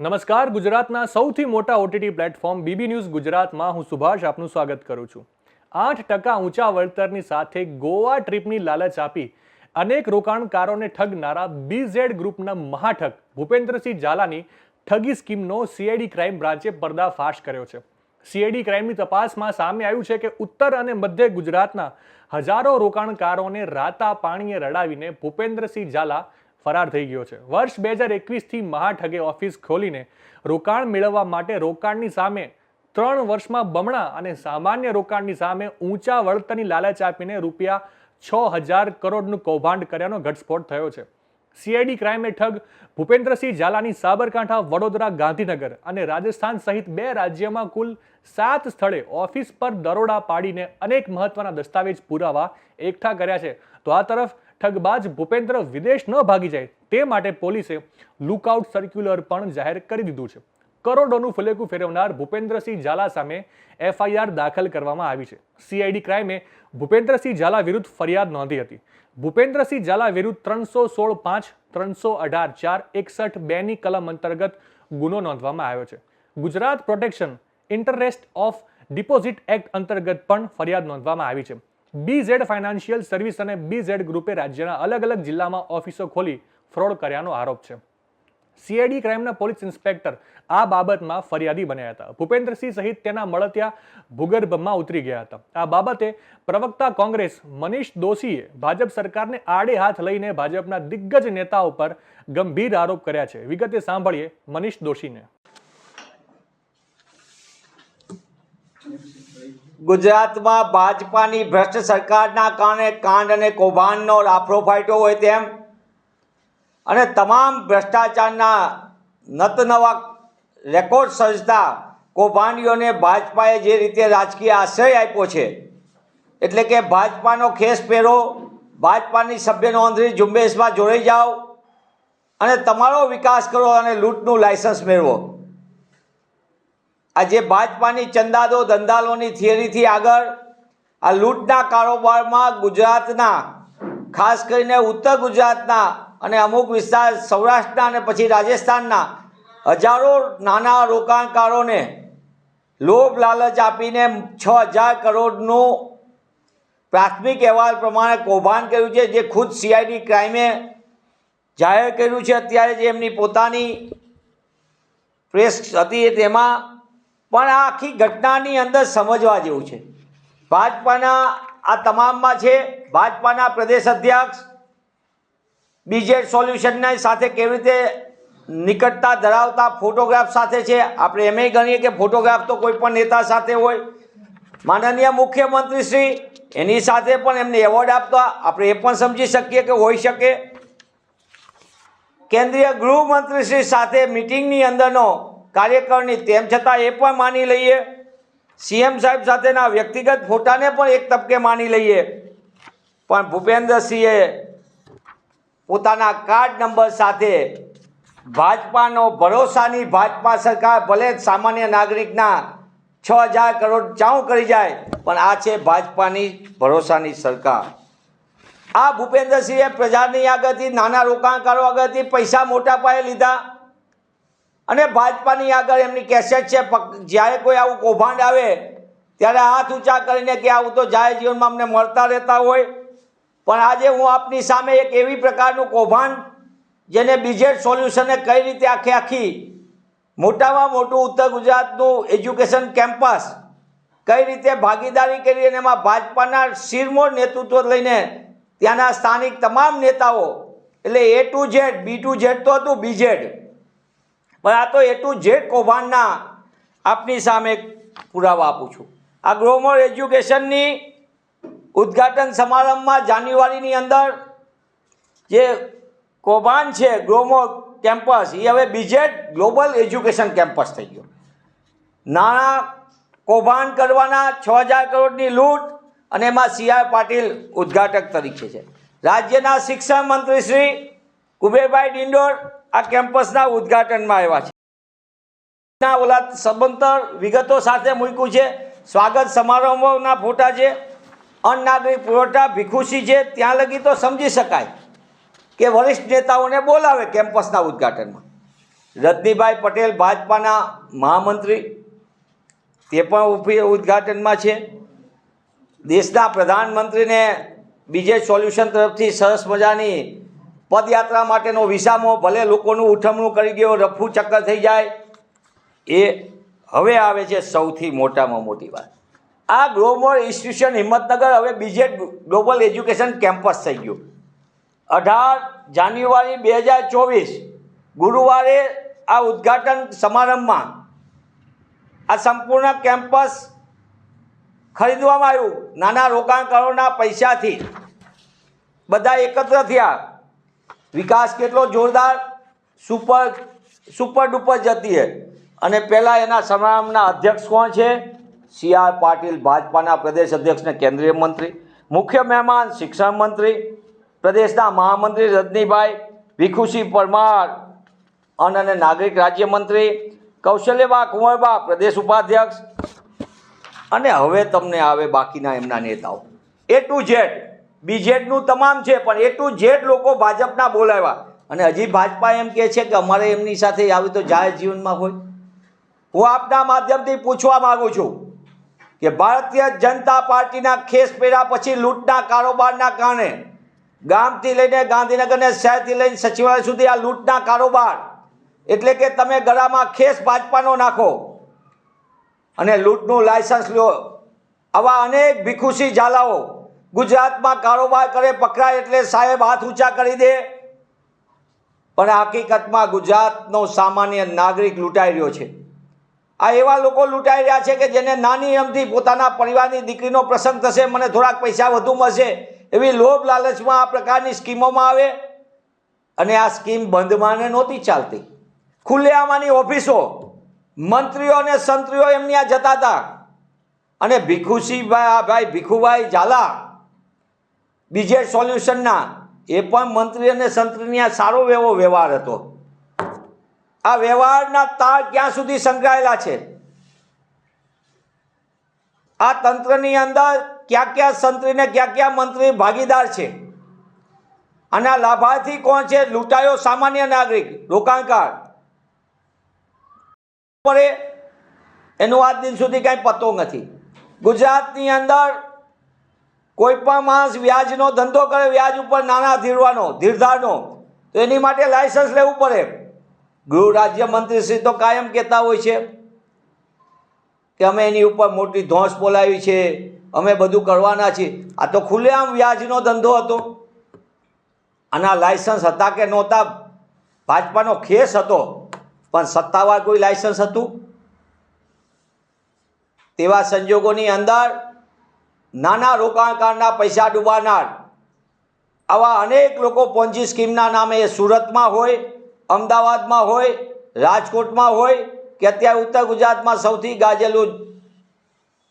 નમસ્કાર, ગુજરાતના સૌથી મોટા ઓટીટી પ્લેટફોર્મ બીબી ન્યૂઝ ગુજરાતમાં હું સુભાષ આપનું સ્વાગત કરું છું. આઠ ટકા ઊંચા વળતરની સાથે ગોવા ટ્રીપની લાલચ આપી અનેક રોકાણકારોને ઠગનારા બીઝેડ ગ્રુપના મહાઠગ ભૂપેન્દ્રસિંહ ઝાલાની ઠગી સ્કીમનો સીઆઈડી ક્રાઇમ બ્રાન્ચે પર્દાફાશ કર્યો છે. સીઆઈડી ક્રાઇમની તપાસમાં સામે આવ્યું છે કે ઉત્તર અને મધ્ય ગુજરાતના હજારો રોકાણકારોને રાતા પાણીએ રડાવીને ભૂપેન્દ્રસિંહ ઝાલા ફરાર થઈ ગયો છે. વર્ષ બે હજાર એકવીસથી મહાઠગે ઓફિસ ખોલીને રોકાણ મેળવવા માટે રોકાણની સામે ત્રણ વર્ષમાં બમણા અને સામાન્ય રોકાણની સામે ઊંચા વળતરની લાલચ આપીને રૂપિયા છ હજાર કરોડનું કૌભાંડ કર્યાનો ઘટસ્ફોટ થયો છે. સીઆઈડી ક્રાઇમે ઠગ ભૂપેન્દ્રસિંહ ઝાલાની સાબરકાંઠા, વડોદરા, ગાંધીનગર અને રાજસ્થાન સહિત બે રાજ્યમાં કુલ સાત સ્થળે ઓફિસ પર દરોડા પાડીને અનેક મહત્વના દસ્તાવેજ પુરાવા એકઠા કર્યા છે. તો આ તરફ ઠગબાજ ભૂપેન્દ્ર વિદેશ ન ભાગી જાય તે માટે પોલીસે લુકઆઉટ સર્ક્યુલર પણ જાહેર કરી દીધું છે. કરોડોનું ફુલેકું ફેરવનાર ભૂપેન્દ્રસિંહ ઝાલા સામે એફઆઈઆર દાખલ કરવામાં આવી છે. સીઆઈડી ક્રાઇમે ભૂપેન્દ્રસિંહ ઝાલા વિરુદ્ધ ફરિયાદ નોંધી હતી. ભૂપેન્દ્રસિંહ ઝાલા વિરુદ્ધ ત્રણસો સોળ પાંચ, ત્રણસો અઢાર, ચાર, એકસઠ બેની કલમ અંતર્ગત ગુનો નોંધવામાં આવ્યો છે. Gujarat protection interest of deposit act અંતર્ગત પણ ફરિયાદ નોંધવામાં આવી છે. બીઝેડ ફાઇનાન્શિયલ સર્વિસ અને બીઝેડ ગ્રુપે રાજ્યના અલગ અલગ જિલ્લામાં ઓફિસો ખોલી ફ્રોડ કર્યાનો આરોપ છે. સીઆઈડી ક્રાઇમના પોલીસ ઇન્સ્પેક્ટર આ બાબતમાં ફરિયાદી બન્યા હતા. ભૂપેન્દ્રસિંહ સહિત તેના મળતિયા ભૂગર્ભમાં ઉતરી ગયા હતા. આ બાબતે પ્રવક્તા કોંગ્રેસ મનીષ દોશીએ ભાજપ સરકારને આડે હાથ લઈને ભાજપના દિગ્ગજ નેતાઓ પર ગંભીર આરોપ કર્યા છે. વિગતે સાંભળીએ મનીષ દોશીને. ગુજરાતમાં ભાજપાની ભ્રષ્ટ સરકારના કારણે કાંડ અને કૌભાંડનો લાફડો ફાટ્યો હોય તેમ. અને તમામ ભ્રષ્ટાચારના નતનવા રેકોર્ડ સર્જતા કૌભાંડીઓને ભાજપાએ જે રીતે રાજકીય આશ્રય આપ્યો છે, એટલે કે ભાજપાનો ખેસ પહેરો, ભાજપાની સભ્ય નોંધણી ઝુંબેશમાં જોડાઈ જાઓ અને તમારો વિકાસ કરો અને લૂંટનું લાયસન્સ મેળવો. આ જે ભાજપાની ચંદાદો ધંધાલોની થિયરીથી આગળ આ લૂંટના કારોબારમાં ગુજરાતના, ખાસ કરીને ઉત્તર ગુજરાતના અને અમુક વિસ્તાર સૌરાષ્ટ્રના અને પછી રાજસ્થાનના, હજારો નાના રોકાણકારોને લોભ લાલચ આપીને છ હજાર કરોડનું પ્રાથમિક અહેવાલ પ્રમાણે કૌભાંડ કર્યું છે, જે ખુદ સીઆઈડી ક્રાઇમે જાહેર કર્યું છે. અત્યારે જે એમની પોતાની પ્રેસ હતી, તેમાં પણ આ આખી ઘટનાની અંદર સમજવા જેવું છે. ભાજપાના આ તમામમાં છે, ભાજપાના પ્રદેશ અધ્યક્ષ બીજેડ સોલ્યુશનની સાથે કેવી રીતે નિકટતા ધરાવતા ફોટોગ્રાફ સાથે છે, આપણે એમ ગણીએ કે ફોટોગ્રાફ તો કોઈ પણ નેતા સાથે હોય. માનનીય મુખ્યમંત્રી શ્રી એની સાથે પણ એમને એવોર્ડ આપતા, આપણે એ પણ સમજી શકીએ કે હોઈ શકે. કેન્દ્રીય ગૃહમંત્રી શ્રી સાથે મિટિંગની અંદરનો કાર્યકરની તેમ છતાં એ પણ માની લઈએ. સીએમ સાહેબ સાથેના વ્યક્તિગત ફોટાને પણ એક તબકે માની લઈએ. પણ ભૂપેન્દ્રસિંહે પોતાના કાર્ડ નંબર સાથે ભાજપાનો ભરોસાની ભાજપા સરકાર ભલે જ સામાન્ય નાગરિકના છ હજાર કરોડ ચાઉં કરી જાય, પણ આ છે ભાજપાની ભરોસાની સરકાર. આ ભૂપેન્દ્રસિંહે પ્રજાની આગળથી નાના રોકાણકારો આગળથી પૈસા મોટા પાયે લીધા. અને ભાજપાની આગળ એમની કેસેટ છે જ્યારે કોઈ આવું કૌભાંડ આવે, ત્યારે હાથ ઊંચા કરીને કે આવું તો જાહેર જીવનમાં અમને મળતા રહેતા હોય. પણ આજે હું આપની સામે એક એવી પ્રકારનું કૌભાંડ, જેને બીજેડ સોલ્યુશને કઈ રીતે આખે આખી, મોટામાં મોટું ઉત્તર ગુજરાતનું એજ્યુકેશન કેમ્પસ, કઈ રીતે ભાગીદારી કરી અને એમાં ભાજપાના શિરમોર નેતૃત્વ લઈને ત્યાંના સ્થાનિક તમામ નેતાઓ, એટલે A to Z B to Z તો હતું બીજેડ પણ આ તો એ ટુ ઝેડ કૌભાંડના આપની સામે પુરાવા આપું છું. આ ગ્રોમર એજ્યુકેશનની ઉદ્ઘાટન સમારંભમાં જાન્યુઆરીની અંદર જે કૌભાંડ છે ગ્રોમર કેમ્પસ એ હવે બીજેડ ગ્લોબલ એજ્યુકેશન કેમ્પસ થઈ ગયો. નાણાં કૌભાંડ કરવાના છ હજાર કરોડની લૂંટ અને એમાં સી આર પાટીલ ઉદ્ઘાટક તરીકે છે. રાજ્યના શિક્ષણ મંત્રી શ્રી કુબેરભાઈ ડિંડોર આ કેમ્પસના ઉદ્ઘાટનમાં આવ્યા છે. ઓલા સબંતર વિગતો સાથે મૂક્યું છે. સ્વાગત સમારંભના ફોટા છે. અન્નનાગરિક પુરવઠા ભીખુસી છે. ત્યાં લગી તો સમજી શકાય કે વરિષ્ઠ નેતાઓને બોલાવે કેમ્પસના ઉદ્ઘાટનમાં. રજનીભાઈ પટેલ ભાજપાના મહામંત્રી, તે પણ ઉદ્ઘાટનમાં છે. દેશના પ્રધાનમંત્રીને બીજે સોલ્યુશન તરફથી સરસ મજાની પદયાત્રા માટેનો વિસામો ભલે લોકોનું ઉઠમણું કરી ગયો, રફુ ચક્કર થઈ જાય. એ હવે આવે છે સૌથી મોટામાં મોટી વાત. આ ગ્લોબલ ઇન્સ્ટિટ્યુશન હિંમતનગર હવે બીજે ગ્લોબલ એજ્યુકેશન કેમ્પસ થઈ ગયું. અઢાર જાન્યુઆરી બે હજાર ચોવીસ, ગુરુવારે આ ઉદ્ઘાટન સમારંભમાં આ સંપૂર્ણ કેમ્પસ ખરીદવામાં આવ્યું. નાના રોકાણકારોના પૈસાથી. બધા એકત્ર થયા. વિકાસ કેટલો જોરદાર, સુપર સુપર ડુપર જતી હે. અને પહેલાં એના સમારંભના અધ્યક્ષ કોણ છે? સી આર પાટીલ, ભાજપાના પ્રદેશ અધ્યક્ષ ને કેન્દ્રીય મંત્રી. મુખ્ય મહેમાન શિક્ષણ મંત્રી. પ્રદેશના મહામંત્રી રજનીભાઈ ભીખુસિંહ પરમાર. અન્ન અને નાગરિક રાજ્યમંત્રી કૌશલ્યબા કુંવરબા, પ્રદેશ ઉપાધ્યક્ષ. અને હવે તમને આવે બાકીના એમના નેતાઓ. એ ટુ ઝેડ બીજેડનું તમામ છે, પણ એ ટુ ઝેડ લોકો ભાજપના બોલાવ્યા. અને હજી ભાજપા એમ કહે છે કે અમારે એમની સાથે આવી તો જાહેર જીવનમાં હોય. હું આપના માધ્યમથી પૂછવા માગું છું કે ભારતીય જનતા પાર્ટીના ખેસ પહેરા પછી લૂંટના કારોબારના કારણે ગામથી લઈને ગાંધીનગરને શહેરથી લઈને સચિવાલય સુધી આ લૂંટના કારોબાર, એટલે કે તમે ગળામાં ખેસ ભાજપાનો નાખો અને લૂંટનું લાયસન્સ લો. આવા અનેક ભીખુસી ઝાલાઓ ગુજરાતમાં કારોબાર કરે, પકડાય એટલે સાહેબ હાથ ઊંચા કરી દે. પણ હકીકતમાં ગુજરાતનો સામાન્ય નાગરિક લૂંટાઈ રહ્યો છે. આ એવા લોકો લૂંટાઈ રહ્યા છે કે જેને નાની એમથી પોતાના પરિવારની દીકરીનો પ્રસંગ થશે, મને થોડાક પૈસા વધુ મળશે, એવી લોભ લાલચમાં આ પ્રકારની સ્કીમોમાં આવે. અને આ સ્કીમ બંધમાને નહોતી ચાલતી. ખુલ્લેઆમાંની ઓફિસો, મંત્રીઓ અને સંત્રીઓ એમની આ જતા હતા. અને ભીખુસિંહભાઈ આ ભાઈ ભીખુભાઈ ઝાલા બીજે સોલ્યુશનના, એ પણ મંત્રી અને સંત્રીની આ સારો એવો વ્યવહાર હતો. આ વ્યવહારના તાર ક્યાં સુધી સંકળાયેલા છે? આ તંત્રની અંદર ક્યાં ક્યાં સંત્રી ને ક્યાં ક્યાં મંત્રી ભાગીદાર છે? અને આ લાભાર્થી કોણ છે? લૂંટાયો સામાન્ય નાગરિક, રોકાણકાર. એનો આજ દિન સુધી કાંઈ પતો નથી. ગુજરાતની અંદર કોઈ પણ માણસ વ્યાજનો ધંધો કરે, વ્યાજ ઉપર નાના ધીરવાનો, ધીરધારનો, તો એની માટે લાયસન્સ લેવું પડે. ગૃહ રાજ્યમંત્રી શ્રી તો કાયમ કહેતા હોય છે કે અમે એની ઉપર મોટી ધોંસ બોલાવી છે, અમે બધું કરવાના છીએ. આ તો ખુલ્લેઆમ વ્યાજનો ધંધો હતો. આના લાયસન્સ હતા કે નહોતા? ભાજપાનો ખેસ હતો, પણ સત્તાવાર કોઈ લાયસન્સ હતું? તેવા સંજોગોની અંદર નાના રોકાણકારના પૈસા ડૂબાનાર. આવા અનેક લોકો પોન્જી સ્કીમના નામે સુરતમાં હોય, અમદાવાદમાં હોય, રાજકોટમાં હોય, કે અત્યારે ઉત્તર ગુજરાતમાં સૌથી ગાજેલું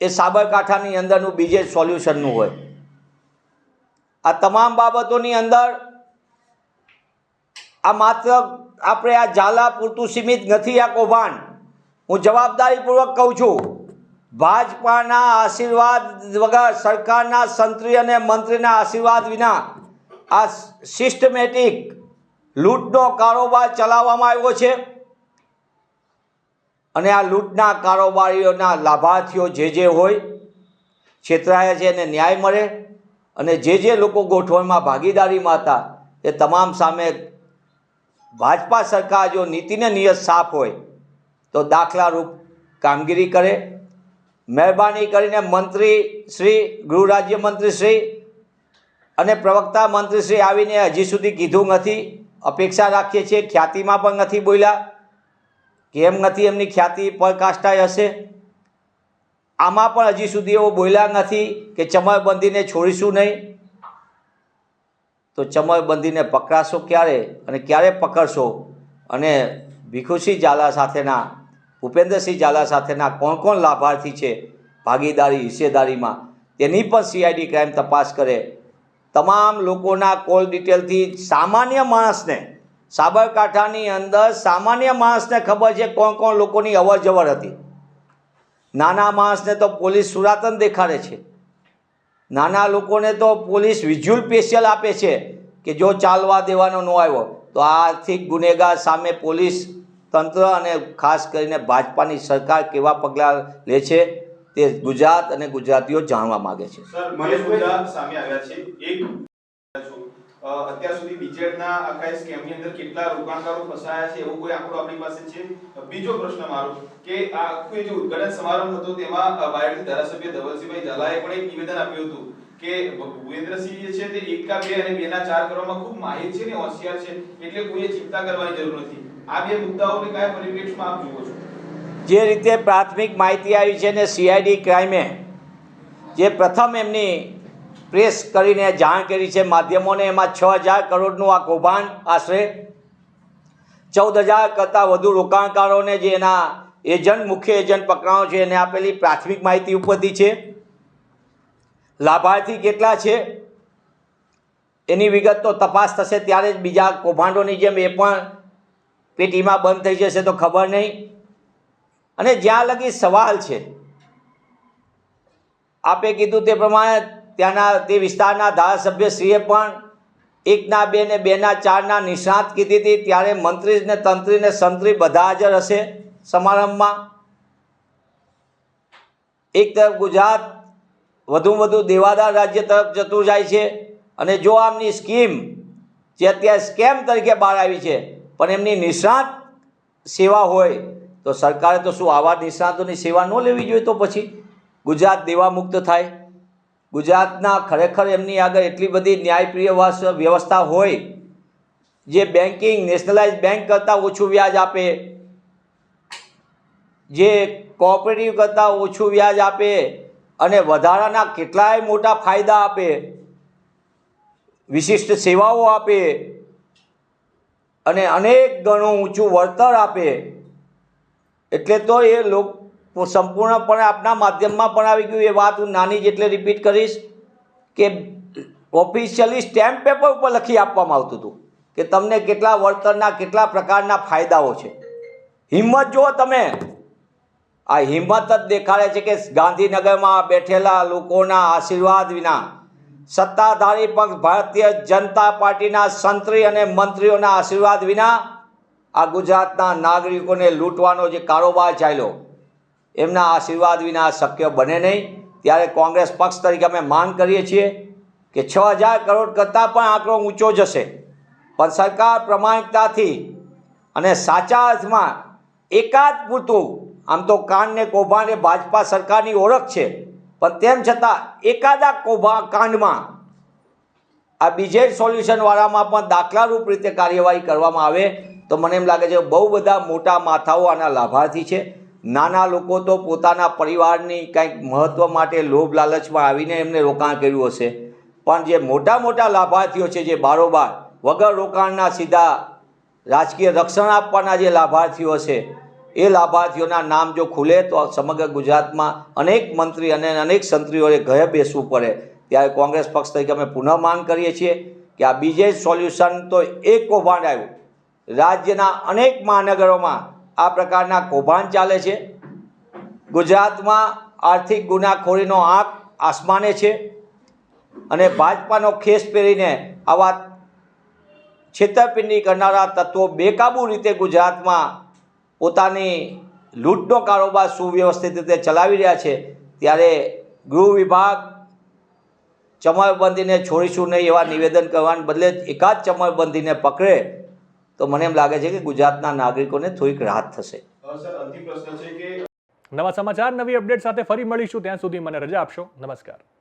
એ સાબરકાંઠાની અંદરનું બીજે સોલ્યુશનનું હોય. આ તમામ બાબતોની અંદર આ માત્ર આપણે આ ઝાલા પૂરતું સીમિત નથી, આ કૌભાંડ. હું જવાબદારીપૂર્વક કહું છું ભાજપાના આશીર્વાદ વગર સરકારના સંત્રી અને મંત્રીના આશીર્વાદ વિના આ સિસ્ટમેટિક લૂંટનો કારોબાર ચલાવવામાં આવ્યો છે. અને આ લૂંટના કારોબારીઓના લાભાર્થીઓ જે જે હોય, છેતરાયા છે એને ન્યાય મળે. અને જે જે લોકો ગોઠવણમાં ભાગીદારીમાં હતા એ તમામ સામે ભાજપા સરકાર જો નીતિને નિયત સાફ હોય, તો દાખલારૂપ કામગીરી કરે. મહેરબાની કરીને મંત્રી શ્રી, ગૃહ રાજ્યમંત્રી શ્રી અને પ્રવક્તા મંત્રી શ્રી આવીને હજી સુધી કીધું નથી. અપેક્ષા રાખીએ છીએ ખ્યાતિમાં પણ નથી બોલ્યા. કેમ નથી એમની ખ્યાતિ પરકાષ્ટાય હશે? આમાં પણ હજી સુધી એવો બોલ્યા નથી કે ચમરબંધીને છોડીશું નહીં. તો ચમરબંધીને પકડાશો ક્યારે અને ક્યારે પકડશો? અને ભીખુસિંહ ઝાલા સાથેના ભૂપેન્દ્રસિંહ ઝાલા સાથેના કોણ કોણ લાભાર્થી છે? ભાગીદારી, હિસ્સેદારીમાં. તેની પણ સીઆઈડી ક્રાઇમ તપાસ કરે. તમામ લોકોના કોલ ડિટેલથી સામાન્ય માણસને, સાબરકાંઠાની અંદર સામાન્ય માણસને ખબર છે કોણ કોણ લોકોની અવર જવર હતી. નાના માણસને તો પોલીસ સુરાતન દેખાડે છે. નાના લોકોને તો પોલીસ વિઝ્યુઅલ સ્પેશિયલ આપે છે કે જો ચાલવા દેવાનો ન આવ્યો, તો આર્થિક ગુનેગાર સામે પોલીસ તંત્ર અને ખાસ કરીને ભાજપાની સરકાર કેવા પગલાં લે છે તે ગુજરાત અને ગુજરાતીઓ જાણવા માગે છે. અત્યાર સુધી બીજેડના કેટલા રોકાણકારો ફસાયા છે એવો કોઈ આંકડો આપણી પાસે છે? બીજો પ્રશ્ન મારો કે આ આખું જે ઉદ્ઘાટન સમારંભ હતો તેમાં અ, ધારાસભ્ય ધવલસિંહભાઈ ઝાલાએ પણ એક નિવેદન આપ્યું હતું કે ભૂપેન્દ્રસિંહ જે છે તે એકા બે અને બેના ચાર કરવામાં ખૂબ માહિર છે ને હોશિયાર છે એટલે કોઈએ ચિંતા કરવાની જરૂર નથી. આ બે મુદ્દાઓને કયા પરિપ્રેક્ષમાં આપ જુઓ છો. જે રીતે પ્રાથમિક માહિતી આવી છે ને સીઆઈડી ક્રાઇમે જે પ્રથમ એમની પ્રેસ કરીને જાણ કરી છે માધ્યમોને, એમાં છ હજાર કરોડનું આ કૌભાંડ આશરે, ચૌદ હજાર કરતાં વધુ રોકાણકારોને જે એના એજન્ટ, મુખ્ય એજન્ટ પકડાયો છે, એને આપેલી પ્રાથમિક માહિતી ઉપરથી છે. લાભાર્થી કેટલા છે? એની વિગત તો તપાસ થશે, ત્યારે જ બીજા કૌભાંડોની જેમ એ પણ પેટીમાં બંધ થઈ જશે તો ખબર નહીં. અને જ્યાં લગી સવાલ છે, આપે કીધું તે પ્રમાણે ત્યાંના તે વિસ્તારના ધારાસભ્યશ્રીએ પણ એકના બે ને બેના ચારના નિષ્ણાત કીધી હતી. ત્યારે મંત્રી ને તંત્રી ને સંત્રી બધા હાજર હશે સમારંભમાં. એક તરફ ગુજરાત વધુ વધુ દેવાદાર રાજ્ય તરફ જતું જાય છે. અને જો આમની સ્કીમ જે અત્યારે સ્કેમ તરીકે બહાર આવી છે પણ એમની નિષ્ણાત સેવા હોય તો સરકારે તો શું આવા નિષ્ણાતોની સેવા ન લેવી જોઈએ તો પછી ગુજરાત દેવા મુક્ત થાય. ગુજરાતના ખરેખર એમની આગળ એટલી બધી ન્યાયપ્રિય વ્યવસ્થા હોય, જે બેન્કિંગ નેશનલાઇઝ બેંક કરતાં ઓછું વ્યાજ આપે, જે કોઓપરેટિવ કરતાં ઓછું વ્યાજ આપે અને વધારાના કેટલાય મોટા ફાયદા આપે, વિશિષ્ટ સેવાઓ આપે અને અનેક ગણું ઊંચું વળતર આપે. એટલે તો એ લોક સંપૂર્ણપણે આપના માધ્યમમાં પણ આવી ગયું. એ વાત હું નાની જેટલે રિપીટ કરીશ કે ઓફિશિયલી સ્ટેમ્પ પેપર ઉપર લખી આપવામાં આવતું હતું કે તમને કેટલા વળતરના, કેટલા પ્રકારના ફાયદાઓ છે. હિંમત જુઓ તમે. આ હિંમત જ દેખાડે છે કે ગાંધીનગરમાં બેઠેલા લોકોના આશીર્વાદ વિના સત્તાધારી પક્ષ ભારતીય જનતા પાર્ટીના સંત્રી અને મંત્રીઓના આશીર્વાદ વિના આ ગુજરાતના નાગરિકોને લૂંટવાનો જે કારોબાર ચાલ્યો, એમના આશીર્વાદ વિના શક્ય બને નહીં. ત્યારે કોંગ્રેસ પક્ષ તરીકે અમે માંગ કરીએ છીએ કે છ હજાર કરોડ કરતાં પણ આંકડો ઊંચો જશે. પણ સરકાર પ્રમાણિકતાથી અને સાચા અર્થમાં એકાદ પૂરતું, આમ તો કાનને કૌભાંડે ભાજપા સરકારની ઓળખ છે પણ તેમ છતાં એકાદા કોભા કાંડમાં આ બીજે સોલ્યુશનવાળામાં પણ દાખલારૂપ રીતે કાર્યવાહી કરવામાં આવે તો મને એમ લાગે છે બહુ બધા મોટા માથાઓ આના લાભાર્થી છે. નાના લોકો તો પોતાના પરિવારની કંઈક મહત્ત્વ માટે લોભ લાલચમાં આવીને એમને રોકાણ કર્યું હશે. પણ જે મોટા મોટા લાભાર્થીઓ છે જે બારોબાર વગર રોકાણના સીધા રાજકીય રક્ષણ આપવાના જે લાભાર્થીઓ છે એ લાભાર્થીઓના નામ જો ખુલે તો સમગ્ર ગુજરાતમાં અનેક મંત્રી અને અનેક સંત્રીઓએ ઘરે બેસવું પડે. ત્યારે કોંગ્રેસ પક્ષ તરીકે અમે પુનઃ માંગ કરીએ છીએ કે આ બીજે સોલ્યુશન તો એક કૌભાંડ આવ્યું. રાજ્યના અનેક મહાનગરોમાં આ પ્રકારના કૌભાંડ ચાલે છે. ગુજરાતમાં આર્થિક ગુનાખોરીનો આંક આસમાને છે અને ભાજપાનો ખેસ પહેરીને આવા છેતરપિંડી કરનારા તત્વો બેકાબૂ રીતે ગુજરાતમાં પોતાની લૂંટનો કારોબાર સુવ્યવસ્થિત રીતે ચલાવી રહ્યા છે ત્યારે ગૃહ વિભાગ ચમરબંધીને છોડીશું નહીં એવા નિવેદન કરવાને બદલે એકાદ ચમરબંધીને પકડે તો મને એમ લાગે છે કે ગુજરાતના નાગરિકોને થોડીક રાહત થશે. અ, સર અંતિમ પ્રશ્ન છે કે નવા સમાચાર નવી અપડેટ સાથે ફરી મળીશું. ત્યાં સુધી મને રજા આપશો. નમસ્કાર.